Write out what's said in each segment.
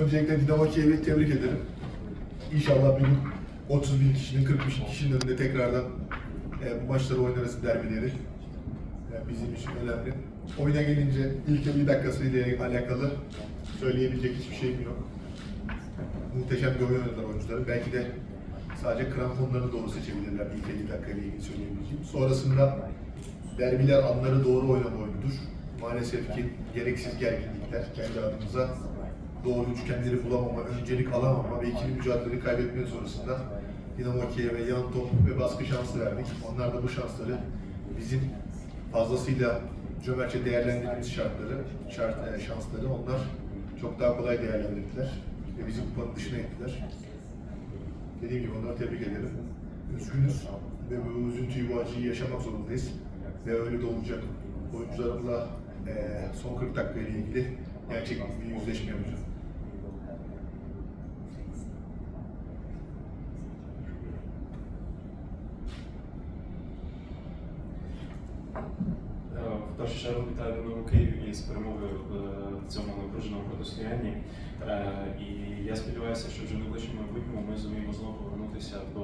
Öncelikle Dinamo Kiev'i tebrik ederim. İnşallah bir gün 30 bin kişinin, 40 bin kişinin önünde tekrardan e, bu maçları oynarız derbileri. Yani bizim için önemli. Oyuna gelince ilk 50 dakikası ile alakalı söyleyebilecek hiçbir şeyim yok. Muhteşem bir oyun oynadılar oyuncuları. Belki de sadece kramponlarını doğru seçebilirler ilk 50 dakika ile ilgili söyleyebileceğim. Sonrasında derbiler anları doğru oynama oyunudur. Maalesef ki gereksiz gerginlikler kendi adımıza doğru üçgenleri bulamama, öncelik alamama ve ikili mücadeleyi kaybetme sonrasında Dinamo Kiev'e yan top ve baskı şansı verdik. Onlar da bu şansları bizim fazlasıyla cömertçe değerlendirdiğimiz şartları, şart, e, şansları onlar çok daha kolay değerlendirdiler ve bizi kupanın dışına ettiler. Dediğim gibi onları tebrik ederim. Üzgünüz ve bu üzüntüyü, bu acıyı yaşamak zorundayız. Ve öyle de olacak. Oyuncularımla e, son 40 dakika ile ilgili gerçek bir yüzleşme yapacağım. Чергу вітаю Динамо Київ із перемогою в цьому напруженому протистоянні. Е, І я сподіваюся, що вже в найближчому майбутньому ми зуміємо знову повернутися до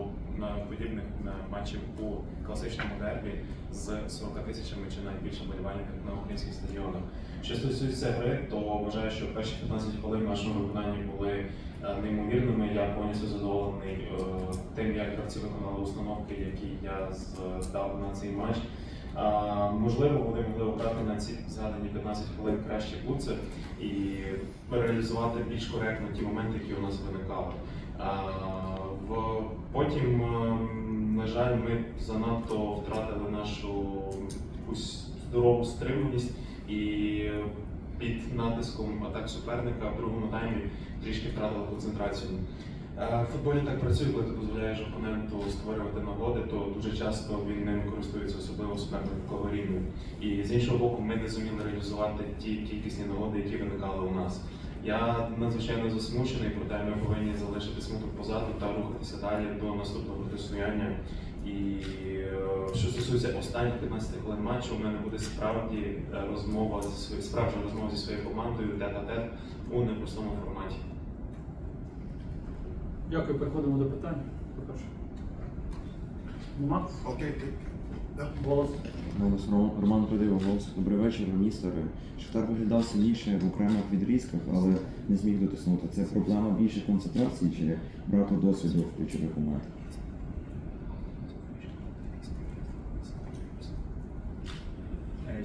подібних матчів у класичному дербі з 40 тисячами чи навіть більше болівальників на українських стадіонах. Що стосується гри, то вважаю, що перші 15 хвилин нашому виконанні були е, неймовірними. Я повністю задоволений е, тим, як гравці виконали установки, які я здав на цей матч. Можливо, вони могли обрати на ці згадані 15 хвилин краще клуци і реалізувати більш коректно ті моменти, які у нас виникали. В, потім, ем, на жаль, ми занадто втратили нашу якусь здорову стриманість і під натиском атак суперника в другому таймі трішки втратили концентрацію. В футболі так працює, коли ти дозволяєш опоненту створювати нагоди, то дуже часто він ними користується, особливо суперник такого рівня. І з іншого боку, ми не зуміли реалізувати ті кількісні нагоди, які виникали у нас. Я надзвичайно засмучений, проте ми повинні залишити смуток позаду та рухатися далі до наступного протистояння. І е, що стосується останніх 15 хвилин матчу, у мене буде справді е, розмова зі справжня розмова зі своєю командою тет-а-тет у непростому форматі. Дякую, переходимо до питань. Прошу. Нема? Окей. Голос. Голос Роман, Роман Придиво, голос. Добрий вечір, містере. Шахтар виглядав сильніше в окремих відрізках, але не зміг дотиснути. Це проблема більше концентрації чи браку досвіду в ключових моментах?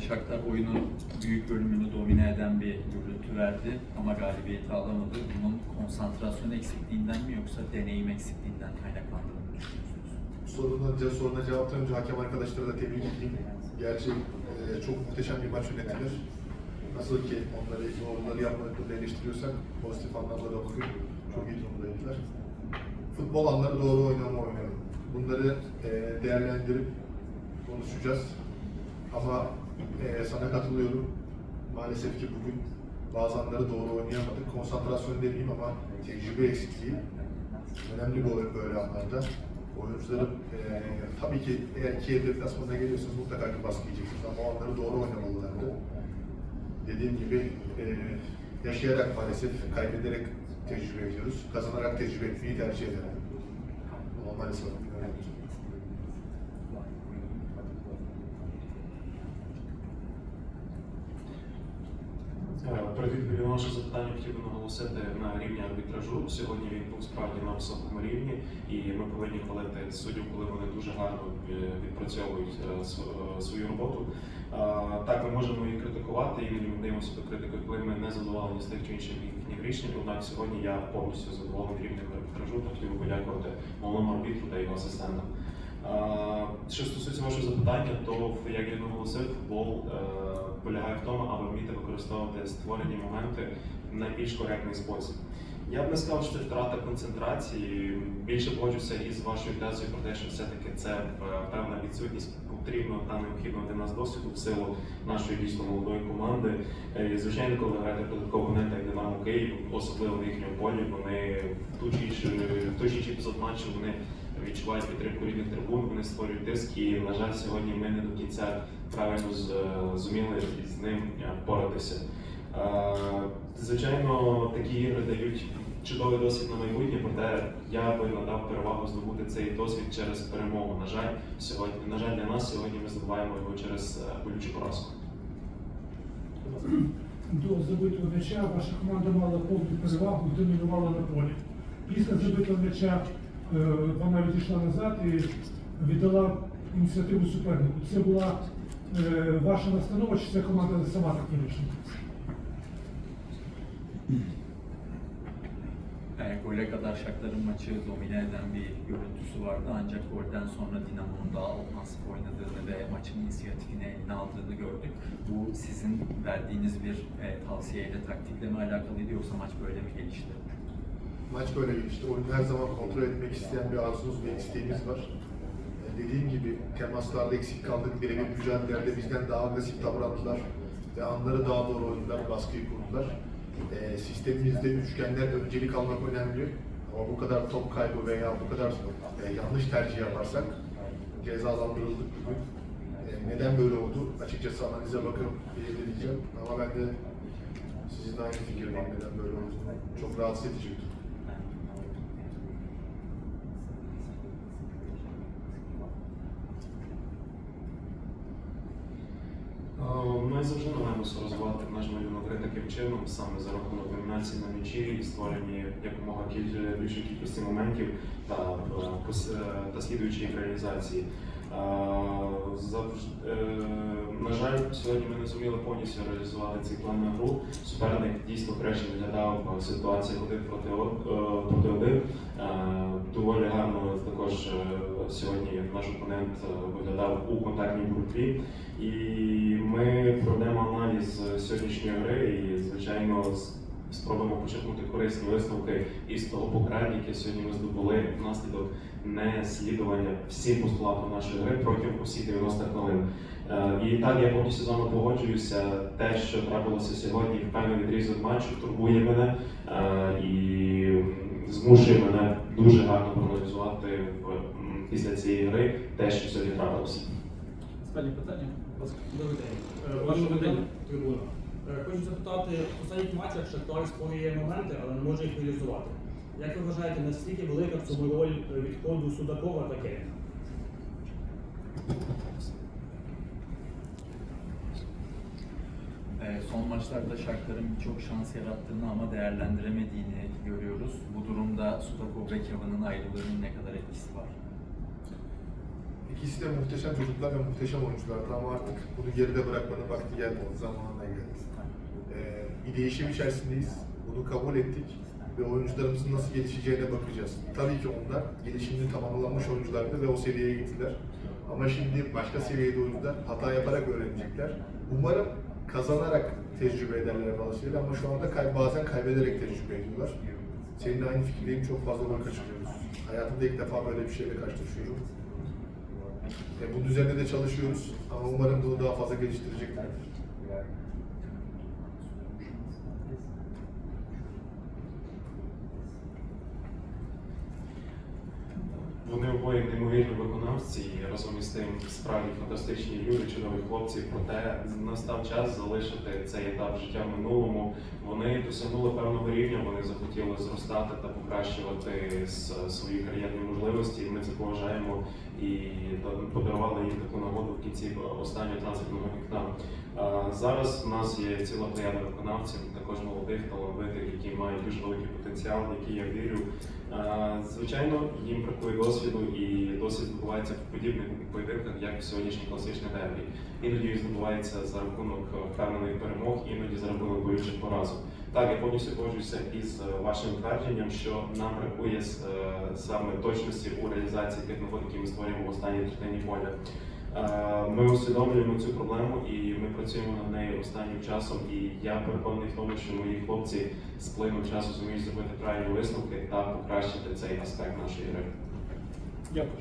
Shakhtar oyunun büyük bölümünü domine eden bir görüntü verdi ama galibiyeti alamadı. Bunun konsantrasyon eksikliğinden mi yoksa deneyim eksikliğinden kaynaklandığını mı düşünüyorsunuz? Soruna, cevaptan önce hakem arkadaşları da tebrik edeyim. Gerçi e, çok muhteşem bir maç yönettiler. Nasıl ki onları doğruları yapmadıklarını eleştiriyorsak pozitif anlamda da bugün çok iyi durumdaydılar. Futbol anları doğru oynama oynuyor. Bunları e, değerlendirip konuşacağız. Ama e, sana katılıyorum. Maalesef ki bugün bazı anları doğru oynayamadık. Konsantrasyon demeyeyim ama tecrübe eksikliği önemli bir oyun böyle anlarda. Oyuncuların eee tabii ki eğer Kiev deplasmanına geliyorsanız mutlaka ki baskı yiyeceksiniz ama o anları doğru oynamalılardı. Dediğim gibi eee, yaşayarak maalesef kaybederek tecrübe ediyoruz. Kazanarak tecrübe etmeyi tercih ederim. Ama maalesef öyle olacak. Е, на ваше запитання хотів би наголосити на рівні арбітражу. Сьогодні він був справді на високому рівні, і ми повинні хвалити суддів, коли вони дуже гарно е, відпрацьовують е, е, свою роботу. Так, ми можемо їх критикувати, іноді ми даємося до критики, коли ми не задоволені з тих чи інших їхніх рішень. Однак сьогодні я повністю задоволений рівнем арбітражу та хотів би подякувати головному арбітру та його асистентам. Що стосується вашого запитання, то як я наголосив, футбол полягає в тому, аби вміти використовувати створені моменти в найбільш коректний спосіб. Я б не сказав, що це втрата концентрації. Більше погоджуся із вашою тезою про те, що все-таки це е, певна відсутність потрібного та необхідного для нас досвіду в силу нашої дійсно молодої команди. Е, і, Звичайно, коли граєте проти такого опонента, як Динамо Київ, особливо в їхньому полі, вони в ту чи іншу в той чи епізод матчу вони відчувають підтримку рідних трибун, вони створюють тиск. І, на жаль, сьогодні ми не до кінця правильно зуміли з ним е, поратися. Е, Звичайно, такі ігри дають чудовий досвід на майбутнє, проте я би надав перевагу здобути цей досвід через перемогу. На жаль, сьогодні, на жаль, для нас сьогодні ми здобуваємо його через е, болючу поразку. До забитого м'яча ваша команда мала повну перевагу, домінувала на полі. Після забитого м'яча е, вона відійшла назад і віддала ініціативу супернику. Це була е, ваша настанова, чи це команда сама так вирішила? E, gole kadar Shakhtar'ın maçı domine eden bir görüntüsü vardı ancak golden sonra Dinamo'nun daha ofansif oynadığını ve maçın inisiyatifini eline aldığını gördük. Bu sizin verdiğiniz bir e, tavsiyeyle, taktikle mi alakalıydı yoksa maç böyle mi gelişti? Maç böyle gelişti. Oyunu her zaman kontrol etmek isteyen bir arzumuz ve isteğimiz var. Ee, Dediğim gibi temaslarda eksik kaldık. Birebir mücadelelerde bizden daha agresif davrandılar. Ve anları daha doğru oynadılar, baskıyı kurdular. Ee, sistemimizde üçgenler öncelik almak önemli. Ama bu kadar top kaybı veya bu kadar e, yanlış tercih yaparsak cezalandırıldık bugün. Ee, neden böyle oldu? Açıkçası analize bakıp belirleyeceğim. Ama ben de sizinle aynı fikirdeyim neden böyle oldu. Çok rahatsız edici bir durum. Завжди намагаємося розвивати наш малюнок таким чином, саме за рахунок номінації на м'ячі і створення якомога більшої кількості моментів та, е, е, та слідуючої їх реалізації. Е, На жаль, сьогодні ми не зуміли повністю реалізувати цей план на гру. Суперник дійсно краще виглядав ситуації один проти е, один. Е, Доволі гарно також сьогодні наш опонент виглядав у контактній боротьбі. І ми проведемо аналіз сьогоднішньої гри і, звичайно, спробуємо почерпнути корисні висновки із того покарання, яке сьогодні ми здобули внаслідок неслідування всім постулатам нашої гри протягом усіх 90 хвилин. Е, І так я повністю з вами погоджуюся. Те, що трапилося сьогодні в певний відрізок матчу, турбує мене е, і змушує мене дуже гарно проаналізувати після цієї гри те, що сьогодні трапилося. Останнє питання. Е, Ваше. Е, Хочу запитати, в останніх матчах Шахтар створює моменти, але не може їх реалізувати. Як ви вважаєте, наскільки велика в цьому роль е, відходу Судакова та Керіна? E, son maçlarda Shakhtar'ın birçok şans yarattığını ama değerlendiremediğini görüyoruz. Bu durumda Sudakov ve Kevin'in ayrılığının ne kadar etkisi var? İkisi de muhteşem çocuklar ve muhteşem oyunculardı ama artık bunu geride bırakmanın vakti geldi, zamanına geldi. Ee, bir değişim içerisindeyiz, bunu kabul ettik ve oyuncularımızın nasıl gelişeceğine bakacağız. Tabii ki onlar gelişimini tamamlanmış oyunculardı ve o seviyeye gittiler. Ama şimdi başka seviyede oyuncular hata yaparak öğrenecekler. Umarım kazanarak tecrübe ederler bazı şeyleri ama şu anda kay- bazen kaybederek tecrübe ediyorlar. Seninle aynı fikirdeyim, çok fazla gol kaçırıyoruz. Hayatımda ilk defa böyle bir şeyle karşılaşıyorum. E, bunun üzerinde de çalışıyoruz ama umarım bunu daha fazla geliştireceklerdir. Вони обоє неймовірні виконавці і разом із тим справді фантастичні люди, чудові хлопці. Проте настав час залишити цей етап життя в минулому. Вони досягнули певного рівня, вони захотіли зростати та покращувати свої кар'єрні можливості. Ми це поважаємо і подарували їм таку нагоду в кінці останнього трансферного вікна. Зараз у нас є ціла плеяда виконавців, також молодих, талановитих, які мають дуже великий потенціал, в які я вірю. Звичайно, їм бракує досвіду, і досвід здобувається в подібних поєдинках, як сьогоднішній класичний дербі. Іноді здобувається за рахунок впевнених перемог, іноді за рахунок болючих поразок. Так, я повністю погоджуюся із вашим твердженням, що нам бракує е, саме точності у реалізації тих нагод, які ми створюємо в останній третині поля. Е, Ми усвідомлюємо цю проблему і ми працюємо над нею останнім часом. І я переконаний в тому, що мої хлопці з плином часу зуміють зробити правильні висновки та покращити цей аспект нашої гри. Дякую.